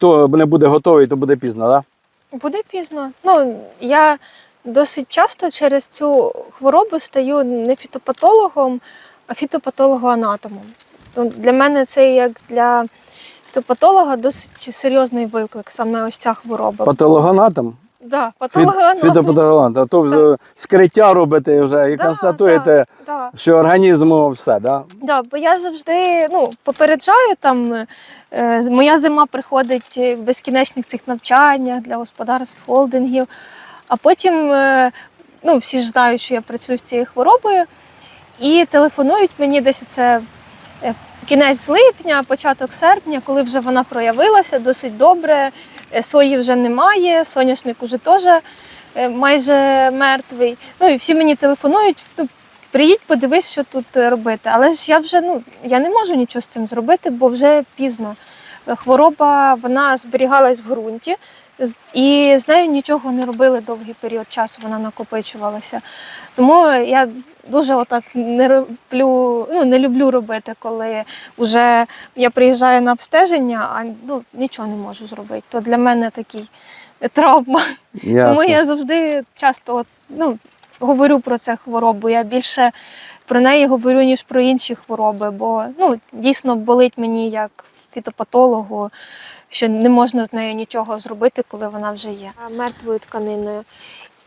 хто не буде готовий, то буде пізно, так? Буде пізно. Ну, я досить часто через цю хворобу стаю не фітопатологом, а фітопатологоанатомом. То Для мене це як для фітопатолога досить серйозний виклик, саме ось ця хвороба. Патологоанатом? Да, Фі- патологоанатом. Фітопатологоанатом. То вже скриття робите вже і Да, констатуєте, Да, да. що організму все, да? Да, бо я завжди ну, попереджаю там. Е, моя зима приходить в безкінечних цих навчаннях для господарств, холдингів. А потім е, ну, всі ж знають, що я працюю з цією хворобою, і телефонують мені десь оце е, кінець липня, початок серпня, коли вже вона проявилася досить добре. Е, Сої вже немає, соняшник уже теж е, майже мертвий. Ну і всі мені телефонують. Ну, приїдь, подивись, що тут е, робити. Але ж я вже ну я не можу нічого з цим зробити, бо вже пізно. Хвороба вона зберігалась в ґрунті, і з нею нічого не робили довгий період часу. Вона накопичувалася. Тому я дуже отак не роблю, ну не люблю робити, коли вже я приїжджаю на обстеження, а ну нічого не можу зробити. То для мене такий травма. Тому я завжди часто от, ну, говорю про цю хворобу. Я більше про неї говорю, ніж про інші хвороби, бо ну, дійсно болить мені як фітопатологу, що не можна з нею нічого зробити, коли вона вже є мертвою тканиною.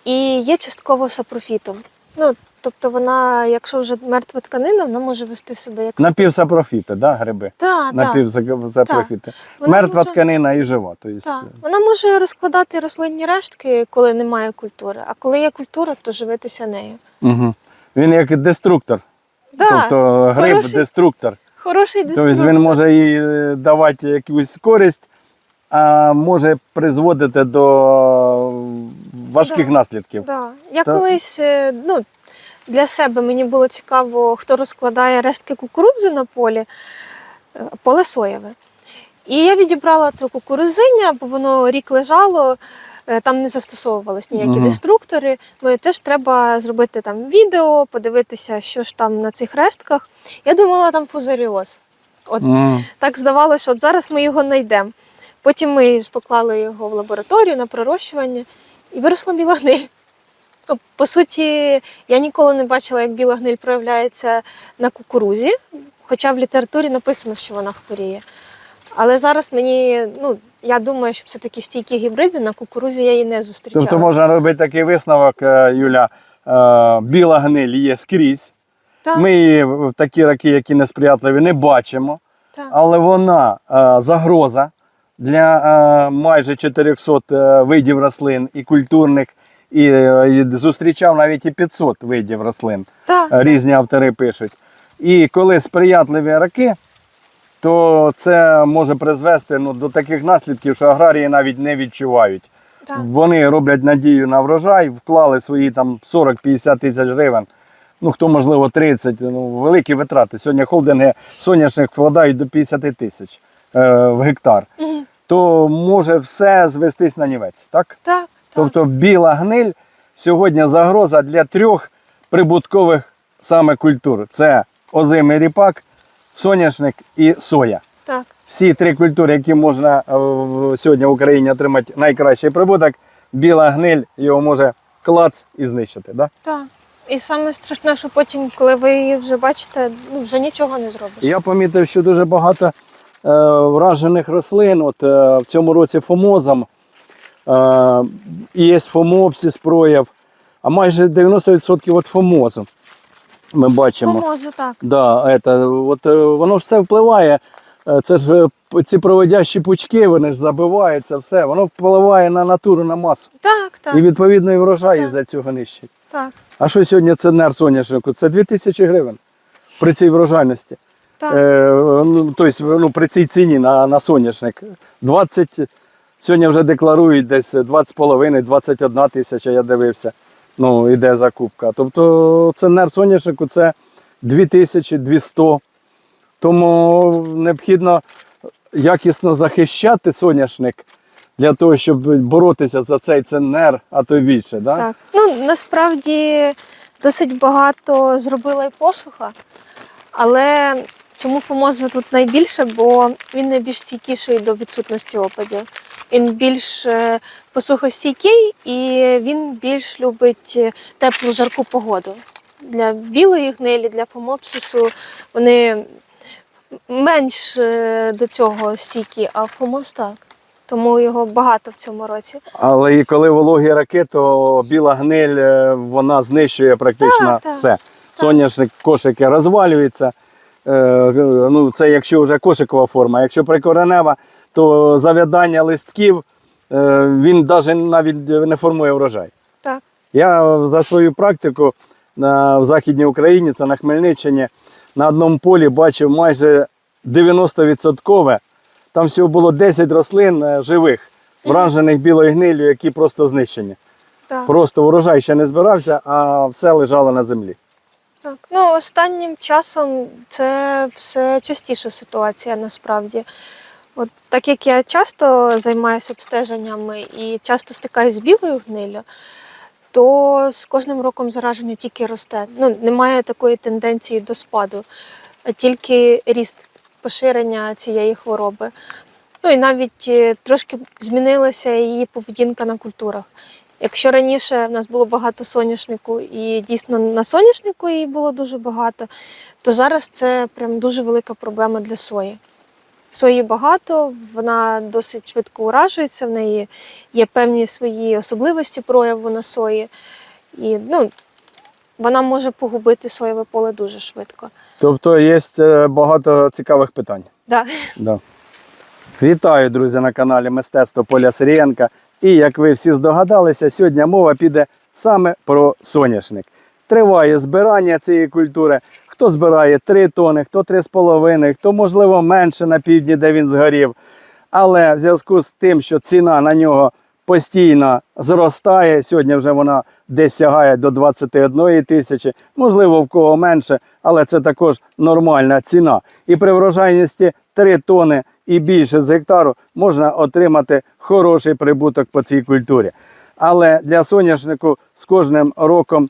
І є частково сапрофітом. Ну, тобто вона, якщо вже мертва тканина, вона може вести себе як Напівсапрофіти, да, гриби? Так. Напівсапрофіти. Вона Мертва може- тканина і жива. Тобто, Так. Вона може розкладати рослинні рештки, коли немає культури, а коли є культура, то живитися нею. Угу. Він як деструктор. Да, тобто гриб хороший деструктор. хороший Тобто деструктор. він може і е, давати якусь користь, а може призводити до важких Да. наслідків. Да. Я Та- колись е, ну, для себе мені було цікаво, хто розкладає рештки кукурудзи на полі, е, поле соєве. І я відібрала то кукурузиння, бо воно рік лежало, е, там не застосовувались ніякі Мгм. деструктори. Ну, і теж треба зробити там відео, подивитися, що ж там на цих рештках. Я думала, там фузаріоз. От Мгм. так здавалося, що от зараз ми його знайдемо. Потім ми ж поклали його в лабораторію на пророщування і виросла біла гниль. По суті, я ніколи не бачила, як біла гниль проявляється на кукурузі, хоча в літературі написано, що вона хворіє. Але зараз мені, ну, я думаю, що все-таки стійкі гібриди на кукурузі я її не зустрічала. Тобто можна робити такий висновок, е, Юля. е, Біла гниль є скрізь. Так, Ми її в такі роки, які несприятливі, не бачимо, так. але вона е, загроза для е, майже 400 е, видів рослин і культурних, і, е, і зустрічав навіть і 500 видів рослин. так. Різні автори пишуть. І коли сприятливі роки, то це може призвести ну, до таких наслідків, що аграрії навіть не відчувають. так. Вони роблять надію на врожай, вклали свої там 40-50 тисяч гривень. Ну, хто, можливо, 30, ну, великі витрати. Сьогодні холдинги соняшник вкладають до 50 тисяч в гектар. Мгм. То може все звестись на нівець, так? Так, так. Тобто біла гниль сьогодні загроза для трьох прибуткових саме культур: це озимий ріпак, соняшник і соя. так. Всі три культури, які можна е, сьогодні в Україні отримати найкращий прибуток, біла гниль його може клац і знищити. Да? Так. І саме страшне, що потім, коли ви її вже бачите, ну вже нічого не зробиш. Я помітив, що дуже багато е, вражених рослин. От е, в цьому році фомозом е, є фомопсис прояв, а майже 90% от фомозу ми бачимо. Поможе так. Да, это, от, е, воно ж все впливає. Е, Це ж е, ці проводящі пучки, вони ж забиваються, все. Воно впливає на натуру, на масу. Так, так, І відповідно і врожай із-за цього нищить. так, А що сьогодні ценер соняшнику? Це 2000 гривень при цій врожайності. Так. Е, ну, тобто, ну, при цій ціні на, на соняшник. 20, сьогодні вже декларують десь 20,5-21 тисяча, я дивився. Ну, іде закупка. Тобто ценер соняшнику це 2200. Тому необхідно якісно захищати соняшник для того, щоб боротися за цей ценер, а то більше. Да? так. Ну насправді досить багато зробила і посуха, але Чому фомозу тут найбільше? Бо він найбільш стійкіший до відсутності опадів. Він більш е, посухостійкий і він більш любить е, теплу жарку погоду. Для білої гнилі, для фомопсису вони менш е, до цього стійкі, а фомоз так. Тому його багато в цьому році. Але і коли вологі раки, то біла гниль вона знищує практично Так, так. все. Соняшник, кошики розвалюються. Е, Ну, це якщо вже кошикова форма. Якщо прикоренева, то зав'ядання листків е, він навіть навіть не формує врожай. Так. Я за свою практику на, в Західній Україні, це на Хмельниччині, на одному полі бачив майже 90%. Там всього було 10 рослин е, живих, вражених білою гнилю, які просто знищені. Так. Просто урожай ще не збирався, а все лежало на землі. Так, ну останнім часом це все частіша ситуація насправді. От так як я часто займаюся обстеженнями і часто стикаюся з білою гниллю, то з кожним роком зараження тільки росте. Ну, немає такої тенденції до спаду, а тільки ріст поширення цієї хвороби. Ну і навіть е, трошки змінилася її поведінка на культурах. Якщо раніше в нас було багато соняшнику, і дійсно на соняшнику її було дуже багато, то зараз це прям дуже велика проблема для сої. Сої багато, вона досить швидко уражується, в неї є певні свої особливості прояву на сої. І ну, вона може погубити соєве поле дуже швидко. Тобто є е, багато цікавих питань. Да. Да. Вітаю, друзі, на каналі Мистецтво Поля Сирієнка. І як ви всі здогадалися, сьогодні мова піде саме про соняшник. Триває збирання цієї культури. Хто збирає 3 тони, хто 3,5, хто, можливо, менше на півдні, де він згорів. Але в зв'язку з тим, що ціна на нього постійно зростає, сьогодні вже вона десь сягає до 21 тисячі, можливо, в кого менше, але це також нормальна ціна. І при врожайності 3 тони і більше з гектару можна отримати хороший прибуток по цій культурі. Але для соняшнику з кожним роком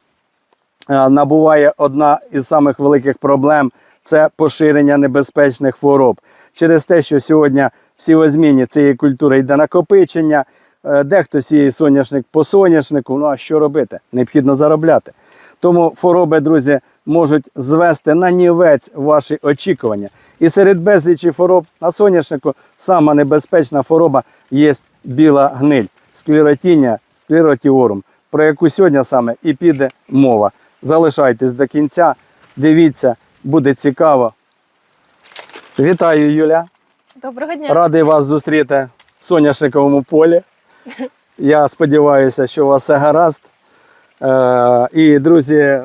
е, набуває одна із самих великих проблем це поширення небезпечних хвороб. Через те, що сьогодні в сівозміні цієї культури йде накопичення, е, дехто сіє соняшник по соняшнику. Ну а що робити? Необхідно заробляти. Тому хвороби, друзі, можуть звести на нівець ваші очікування. І серед безлічі хвороб на соняшнику сама небезпечна хвороба є біла гниль, склеротіння, склеротіорум, про яку сьогодні саме і піде мова. Залишайтесь до кінця, дивіться, буде цікаво. Вітаю, Юля! Доброго дня. Радий вас зустріти в соняшниковому полі. Я сподіваюся, що у вас все гаразд. Е, І, друзі,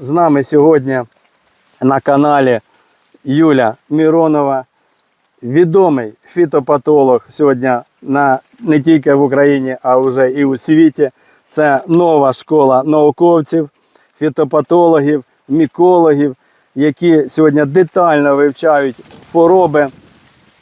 з нами сьогодні на каналі Юля Міронова, відомий фітопатолог сьогодні на, не тільки в Україні, а вже і у світі. Це нова школа науковців, фітопатологів, мікологів, які сьогодні детально вивчають хвороби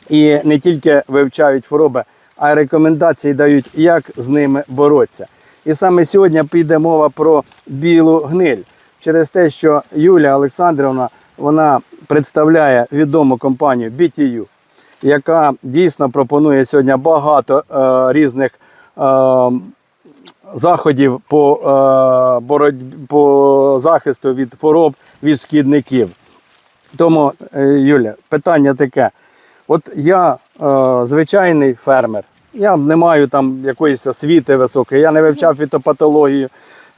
і не тільки вивчають хвороби, а й рекомендації дають, як з ними боротися. І саме сьогодні піде мова про білу гниль через те, що Юлія Олександрівна вона представляє відому компанію BTU, яка дійсно пропонує сьогодні багато е, різних е, заходів по, е, боротьбі, по захисту від хвороб від шкідників. Тому, е, Юля, питання таке. От я е, звичайний фермер. Я не маю там якоїсь освіти високої, я не вивчав фітопатологію,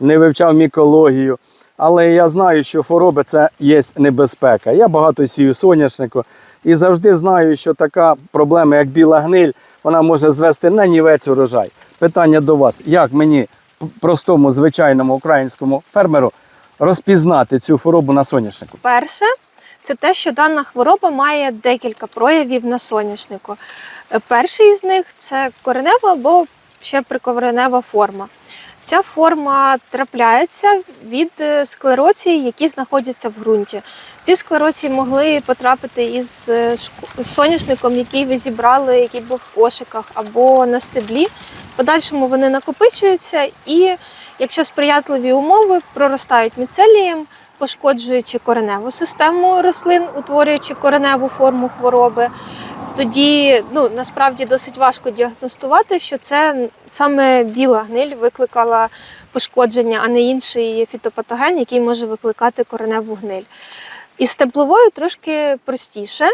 не вивчав мікологію. Але я знаю, що хвороби це є небезпека. Я багато сію соняшнику і завжди знаю, що така проблема, як біла гниль, вона може звести на нівець урожай. Питання до вас: як мені, простому, звичайному українському фермеру, розпізнати цю хворобу на соняшнику? Перше, це те, що дана хвороба має декілька проявів на соняшнику. Е, Перший з них це коренева або ще прикоренева форма. Ця форма трапляється від е, склероцій, які знаходяться в ґрунті. Ці склероції могли потрапити із е, соняшником, який ви зібрали, який був в кошиках або на стеблі. В подальшому вони накопичуються і, якщо сприятливі умови, проростають міцелієм, пошкоджуючи кореневу систему рослин, утворюючи кореневу форму хвороби. Тоді ну насправді досить важко діагностувати, що це саме біла гниль викликала пошкодження, а не інший фітопатоген, який може викликати кореневу гниль. Із тепловою трошки простіше.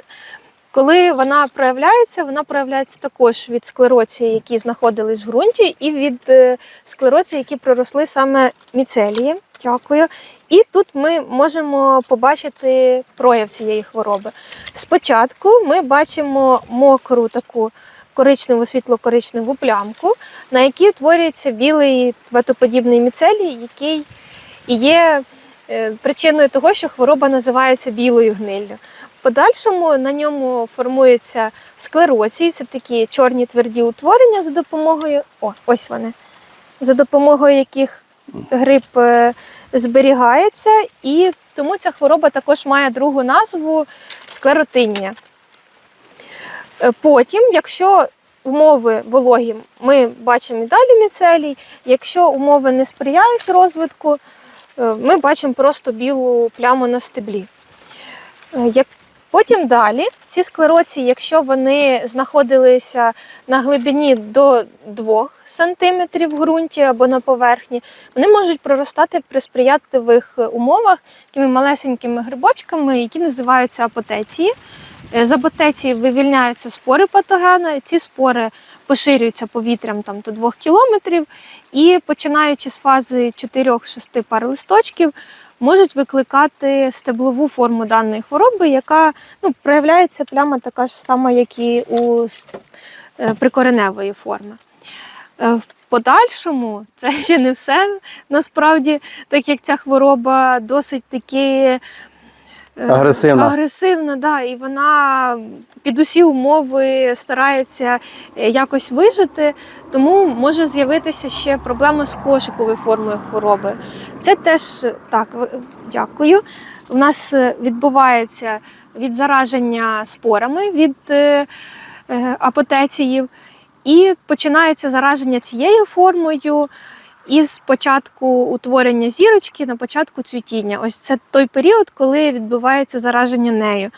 Коли вона проявляється, вона проявляється також від склероції, які знаходились в ґрунті, і від е, склероції, які проросли саме міцелії. Дякую. І тут ми можемо побачити прояв цієї хвороби. Спочатку ми бачимо мокру таку коричневу світло-коричневу плямку, на якій утворюється білий ватоподібний міцелій, який є е, причиною того, що хвороба називається білою гниллю. Подальшому на ньому формуються склероції, це такі чорні тверді утворення за допомогою. О, ось вони. За допомогою яких гриб е, зберігається, і тому ця хвороба також має другу назву склеротинія. Е, Потім, якщо умови вологі, ми бачимо і далі міцелій. Якщо умови не сприяють розвитку, е, ми бачимо просто білу пляму на стеблі. Е, Потім далі ці склероції, якщо вони знаходилися на глибині до 2 см в ґрунті або на поверхні, вони можуть проростати при сприятливих умовах такими малесенькими грибочками, які називаються апотеції. Е, З апотеції вивільняються спори патогена, ці спори поширюються повітрям там, до 2 кілометрів, і починаючи з фази 4-6 пар листочків, можуть викликати стеблову форму даної хвороби, яка ну, проявляється прямо така ж сама, як і у е, прикореневої форми. Е, В подальшому це ще не все насправді, так як ця хвороба досить таки Агресивна. агресивна, да, і вона під усі умови старається е, якось вижити, тому може з'явитися ще проблема з кошиковою формою хвороби. Це теж е, так, дякую. У нас е, відбувається від зараження спорами від е, е, апотеціїв, і починається зараження цією формою із початку утворення зірочки на початку цвітіння. Ось це той період, коли відбувається зараження нею.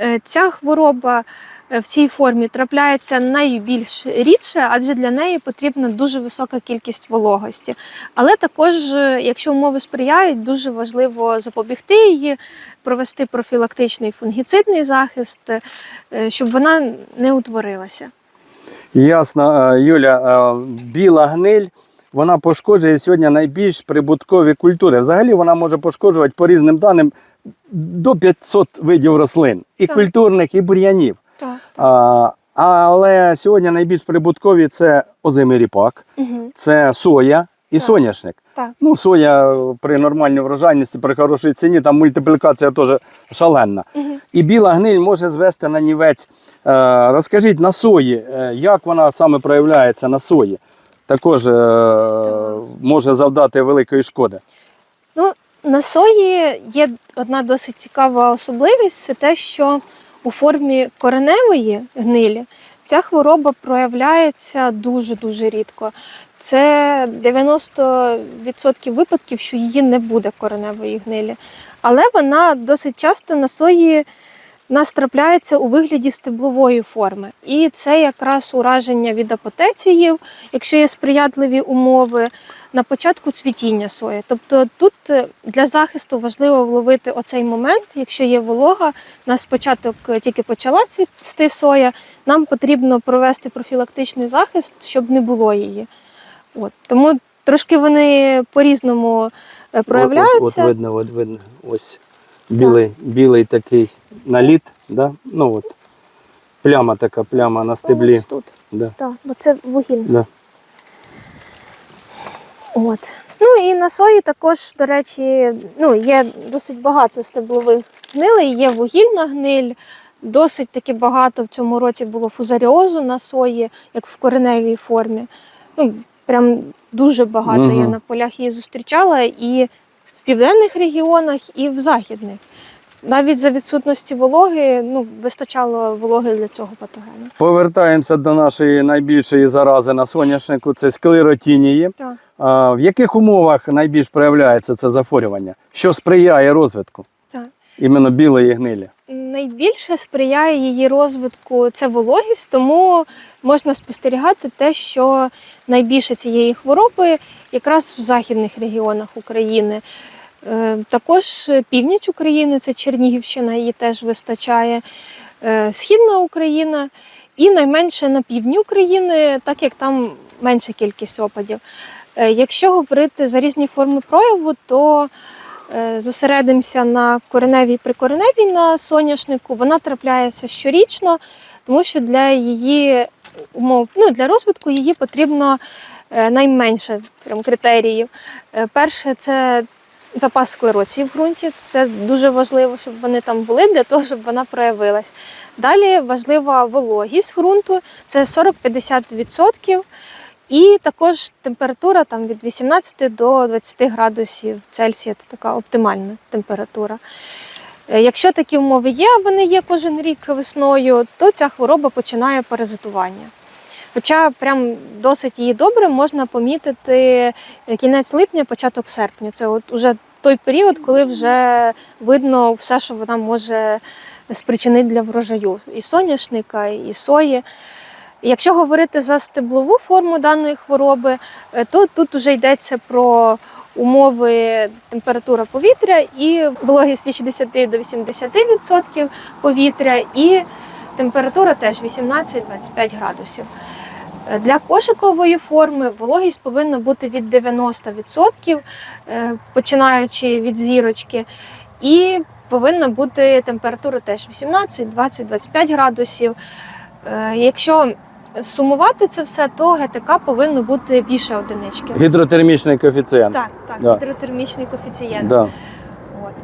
Е, Ця хвороба е, в цій формі трапляється найбільш рідше, адже для неї потрібна дуже висока кількість вологості. Але також, е, якщо умови сприяють, дуже важливо запобігти її, провести профілактичний фунгіцидний захист, щоб вона не утворилася. Ясно, Юля, біла гниль. Вона пошкоджує сьогодні найбільш прибуткові культури. Взагалі вона може пошкоджувати по різним даним до 500 видів рослин, і Так. культурних, і бур'янів. Так, А, але сьогодні найбільш прибуткові це озимий ріпак, Угу. це соя і Так. соняшник. Так. Ну, соя при нормальній врожайності, при хорошій ціні, там мультиплікація теж шаленна. Угу. І біла гниль може звести на нівець. Е, розкажіть на сої, е, як вона саме проявляється на сої? Також е, може завдати великої шкоди. Ну, на сої є одна досить цікава особливість це те, що у формі кореневої гнилі ця хвороба проявляється дуже-дуже рідко. Це 90% випадків, що її не буде кореневої гнилі. Але вона досить часто на сої в нас трапляється у вигляді стеблової форми. І це якраз ураження від апотеціїв, якщо є сприятливі умови, на початку цвітіння сої. Тобто тут е, для захисту важливо вловити оцей момент, якщо є волога, у нас спочаток е, тільки почала цвісти соя, нам потрібно провести профілактичний захист, щоб не було її. От. Тому трошки вони по-різному е, проявляються. От, от, от видно, от видно. Ось білий, білий такий наліт, да? ну от. Пляма така, пляма на стеблі. Ось тут. Да, Так, бо це вугілля. да. От. Ну і на сої також, до речі, ну, є досить багато стеблових гнилей, є вугільна гниль. Досить таки багато в цьому році було фузаріозу на сої, як в кореневій формі. Ну, прям дуже багато я на полях її зустрічала і південних регіонах, і в західних. Навіть за відсутності вологи, ну, вистачало вологи для цього патогену. Повертаємося до нашої найбільшої зарази на соняшнику. Це склеротінії. Так. А, в яких умовах найбільш проявляється це захворювання? Що сприяє розвитку Так. іменно білої гнилі? Найбільше сприяє її розвитку це вологість, тому можна спостерігати те, що найбільше цієї хвороби якраз в західних регіонах України. Е, Також північ України, це Чернігівщина, її теж вистачає, Е, Східна Україна і найменше на півдні України, так як там менша кількість опадів. Е, Якщо говорити за різні форми прояву, то е, зосередимося на кореневій прикореневій на соняшнику. Вона трапляється щорічно, тому що для її умов, ну для розвитку її потрібно е, найменше прям критеріїв. Е, Перше це запас склероції в ґрунті. Це дуже важливо, щоб вони там були для того, щоб вона проявилась. Далі важлива вологість ґрунту, це 40-50%. І також температура там від 18 до 20 градусів Цельсія це така оптимальна температура. Е, Якщо такі умови є, вони є кожен рік весною, то ця хвороба починає паразитування. Хоча прям досить її добре можна помітити е, кінець липня, початок серпня. Це от уже той період, коли вже видно все, що вона може спричинити для врожаю і соняшника, і сої. Якщо говорити за стеблову форму даної хвороби, е, то тут вже йдеться про умови температура повітря і вологість від 60 до 80% повітря, і температура теж 18-25 градусів. Для кошикової форми вологість повинна бути від 90%, е, починаючи від зірочки, і повинна бути температура теж 18, 20, 25 градусів. Е, Якщо сумувати це все, то ГТК повинно бути більше одинички. Гідротермічний коефіцієнт. Так, так, Да. гідротермічний коефіцієнт. Да. От.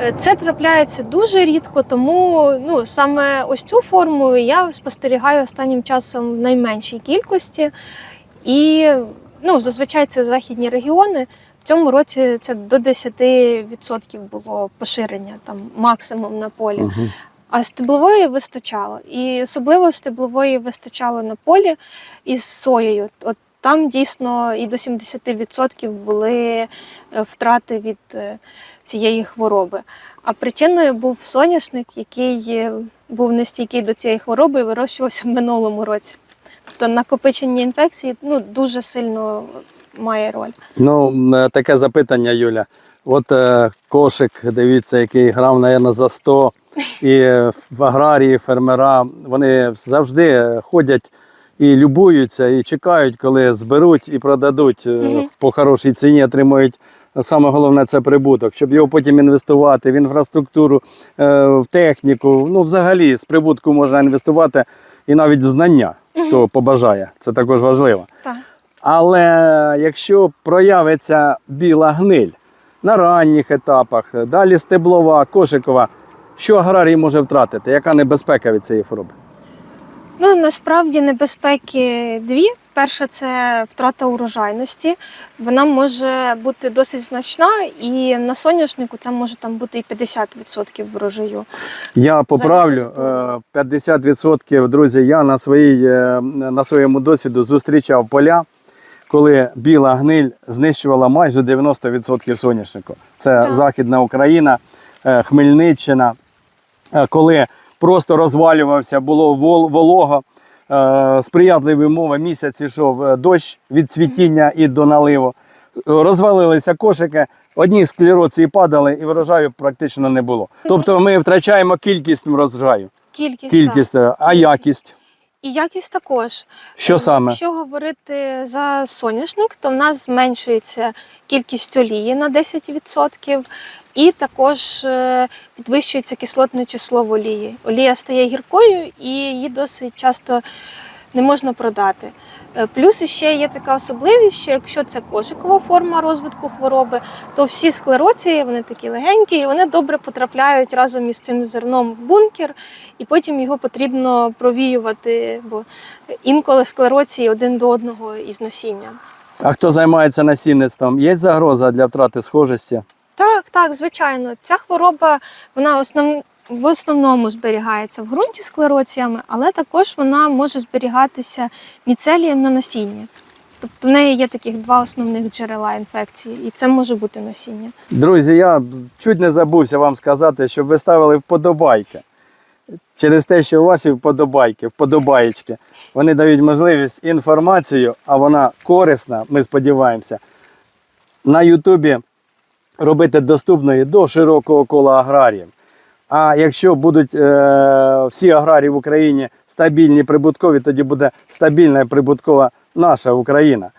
Е, Це трапляється дуже рідко, тому ну, саме ось цю форму я спостерігаю останнім часом в найменшій кількості. І ну, зазвичай це західні регіони. В цьому році це до 10% було поширення, там максимум на полі. А стеблової вистачало. І особливо стеблової вистачало на полі із соєю. От там дійсно і до 70% були е, втрати від е, цієї хвороби. А причиною був соняшник, який е, був нестійкий до цієї хвороби і вирощувався в минулому році. Тобто накопичення інфекції ну, дуже сильно має роль. Ну, таке запитання, Юля. От е, кошик, дивіться, який грав, мабуть, за 100. І в аграрії, фермера, вони завжди ходять і любуються, і чекають, коли зберуть і продадуть е, Мгм. по хорошій ціні, отримують. Саме головне це прибуток, щоб його потім інвестувати в інфраструктуру, е, в техніку. Ну, взагалі, з прибутку можна інвестувати і навіть в знання, хто побажає. Це також важливо. Так. Але якщо проявиться біла гниль на ранніх етапах, далі стеблова, кошикова, що аграрій може втратити? Яка небезпека від цієї хвороби? Ну насправді небезпеки дві. Перша це втрата урожайності. Вона може бути досить значна, і на соняшнику це може там бути і 50% врожаю. Я поправлю Залежно від е, 50%, друзі. Я на, своїй, е, на своєму досвіду зустрічав поля, коли біла гниль знищувала майже 90% соняшнику. Це Так. Західна Україна, е, Хмельниччина. Е, Коли просто розвалювався, було вол- волого, е, сприятливі умови, місяць ішов е, дощ від цвітіння і до наливу. Розвалилися кошики, одні склероції падали і врожаю практично не було. Тобто ми втрачаємо кількість врожаю, Кількість, кількість, е, а якість. І якість також. Що саме? Якщо говорити за соняшник, то в нас зменшується кількість олії на 10%, і також е, підвищується кислотне число в олії. Олія стає гіркою і її досить часто не можна продати. Е, Плюс ще є така особливість, що якщо це кошикова форма розвитку хвороби, то всі склероції, вони такі легенькі, і вони добре потрапляють разом із цим зерном в бункер, і потім його потрібно провіювати, бо інколи склероції один до одного із насіння. А хто займається насінництвом? Є загроза для втрати схожості? Так, так, звичайно. Ця хвороба вона основ... в основному зберігається в ґрунті склероціями, але також вона може зберігатися міцелієм на насінні. Тобто в неї є таких два основних джерела інфекції, і це може бути насіння. Друзі, я чуть не забувся вам сказати, щоб ви ставили вподобайки. Через те, що у вас є вподобайки, вподобаєчки, вони дають можливість інформацію, а вона корисна, ми сподіваємося, на Ютубі робити доступною до широкого кола аграріїв. А якщо будуть е, всі аграрії в Україні стабільні, прибуткові, тоді буде стабільна і прибуткова наша Україна.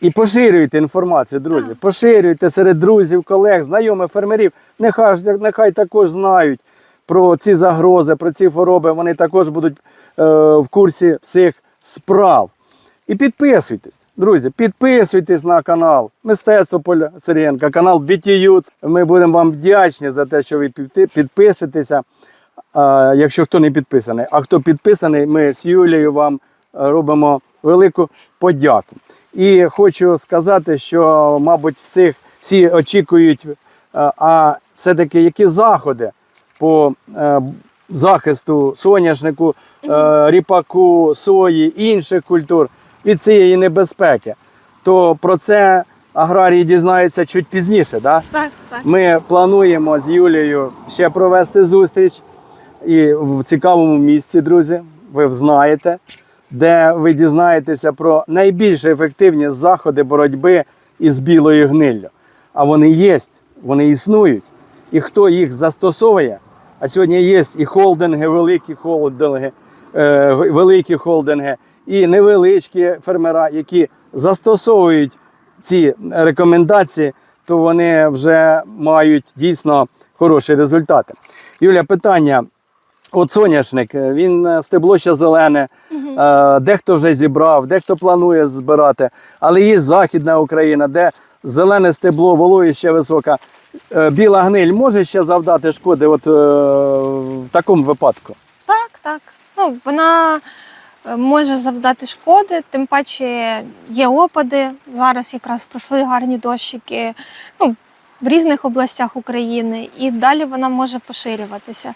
І поширюйте інформацію, друзі. Поширюйте серед друзів, колег, знайомих фермерів. Нехай, нехай також знають про ці загрози, про ці хвороби. Вони також будуть е, в курсі всіх справ. І підписуйтесь, друзі, підписуйтесь на канал Мистецтво Поля Сиренка, канал BTU. Ми будемо вам вдячні за те, що ви підпи- підписуєтеся. Якщо хто не підписаний. А хто підписаний, ми з Юлією вам е, робимо велику подяку. І хочу сказати, що, мабуть, всіх, всі очікують, е, а все-таки які заходи по е, захисту соняшнику, ріпаку, сої, інших культур від цієї небезпеки. То про це аграрії дізнаються чуть пізніше. Да? Так, так. Ми плануємо з Юлією ще провести зустріч і в цікавому місці, друзі. Ви знаєте, де ви дізнаєтеся про найбільш ефективні заходи боротьби із білою гниллю. А вони є, вони існують. І хто їх застосовує? А сьогодні є і холдинги, великі холдинги, е, великі холдинги, і невеличкі фермера, які застосовують ці рекомендації, то вони вже мають дійсно хороші результати. Юля, питання. От соняшник, е, він е, стебло ще зелене, е, дехто вже зібрав, дехто планує збирати, але є Західна Україна, де зелене стебло, вологість ще висока. Біла гниль може ще завдати шкоди от, в такому випадку? Так, так. Ну, вона може завдати шкоди, тим паче є опади. Зараз якраз пройшли гарні дощики ну, в різних областях України, і далі вона може поширюватися.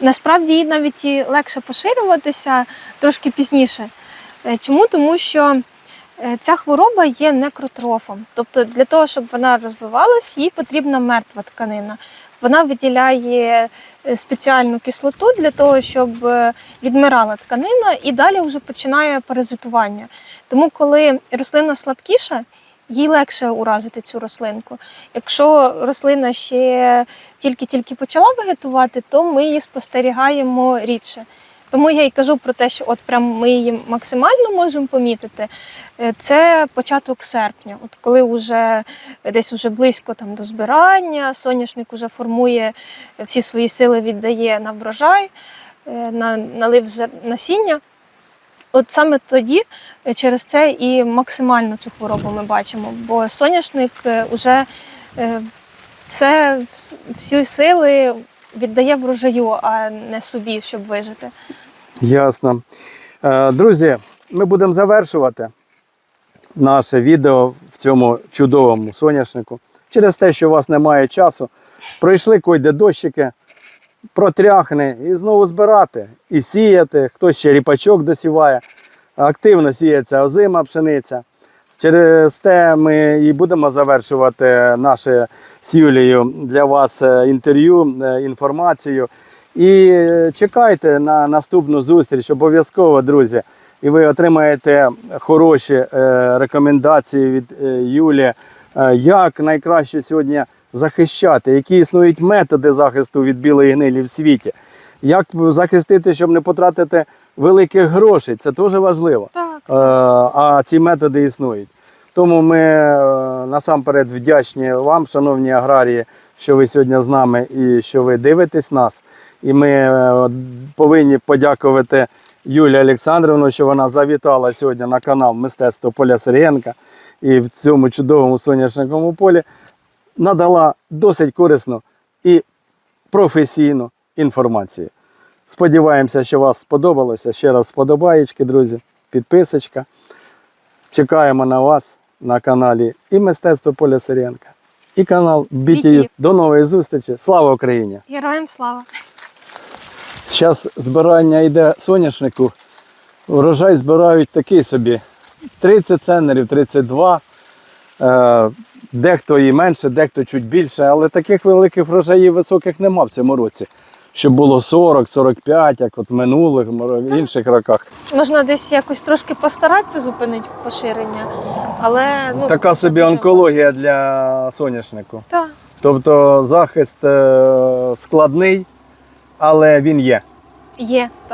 Насправді їй навіть і легше поширюватися трошки пізніше. Е, Чому? Тому що е, ця хвороба є некротрофом. Тобто для того, щоб вона розвивалась, їй потрібна мертва тканина. Вона виділяє е, спеціальну кислоту для того, щоб е, відмирала тканина, і далі вже починає паразитування. Тому, коли рослина слабкіша, їй легше уразити цю рослинку. Якщо рослина ще тільки-тільки почала вегетувати, то ми її спостерігаємо рідше. Тому я й кажу про те, що от прям ми її максимально можемо помітити. Е, Це початок серпня, от коли вже десь уже близько там до збирання, соняшник вже формує е, всі свої сили, віддає на врожай, е, на налив насіння. От саме тоді е, через це і максимально цю хворобу ми бачимо, бо соняшник вже все, всі сили віддає врожаю, а не собі, щоб вижити. Ясно. Е, Друзі, ми будемо завершувати наше відео в цьому чудовому соняшнику. Через те, що у вас немає часу, пройшли койде дощики, протряхне і знову збирати і сіяти. Хтось ще ріпачок досіває. Активно сіється озима пшениця. Через те ми і будемо завершувати наше з Юлією для вас е, інтерв'ю, е, інформацію. І е, чекайте на наступну зустріч, обов'язково, друзі. І ви отримаєте хороші е, рекомендації від е, Юлі, як найкраще сьогодні захищати, які існують методи захисту від білої гнилі в світі, як захистити, щоб не потратити великих грошей. Це дуже важливо. Так. А ці методи існують. Тому ми насамперед вдячні вам, шановні аграрії, що ви сьогодні з нами і що ви дивитесь нас. І ми е, повинні подякувати Юлії Олександрівну, що вона завітала сьогодні на канал Мистецтво Поля Сирієнка і в цьому чудовому соняшниковому полі надала досить корисну і професійну інформацію. Сподіваємося, що вас сподобалося. Ще раз сподобаєчки, друзі, підписочка. Чекаємо на вас на каналі і Мистецтво Поля Сиренка, і канал. BTU. До нової зустрічі. Слава Україні! Героям слава! Зараз збирання йде соняшнику. Урожай збирають такий собі 30 центнерів, 32. Е, Дехто і менше, дехто чуть більше, але таких великих врожаїв високих нема в цьому році. Щоб було 40-45, як от в минулих м- інших роках. Можна десь якось трошки постаратися зупинити поширення, але ну, така собі дуже онкологія для соняшнику. Так. Тобто захист е, складний, але він є. Є, так.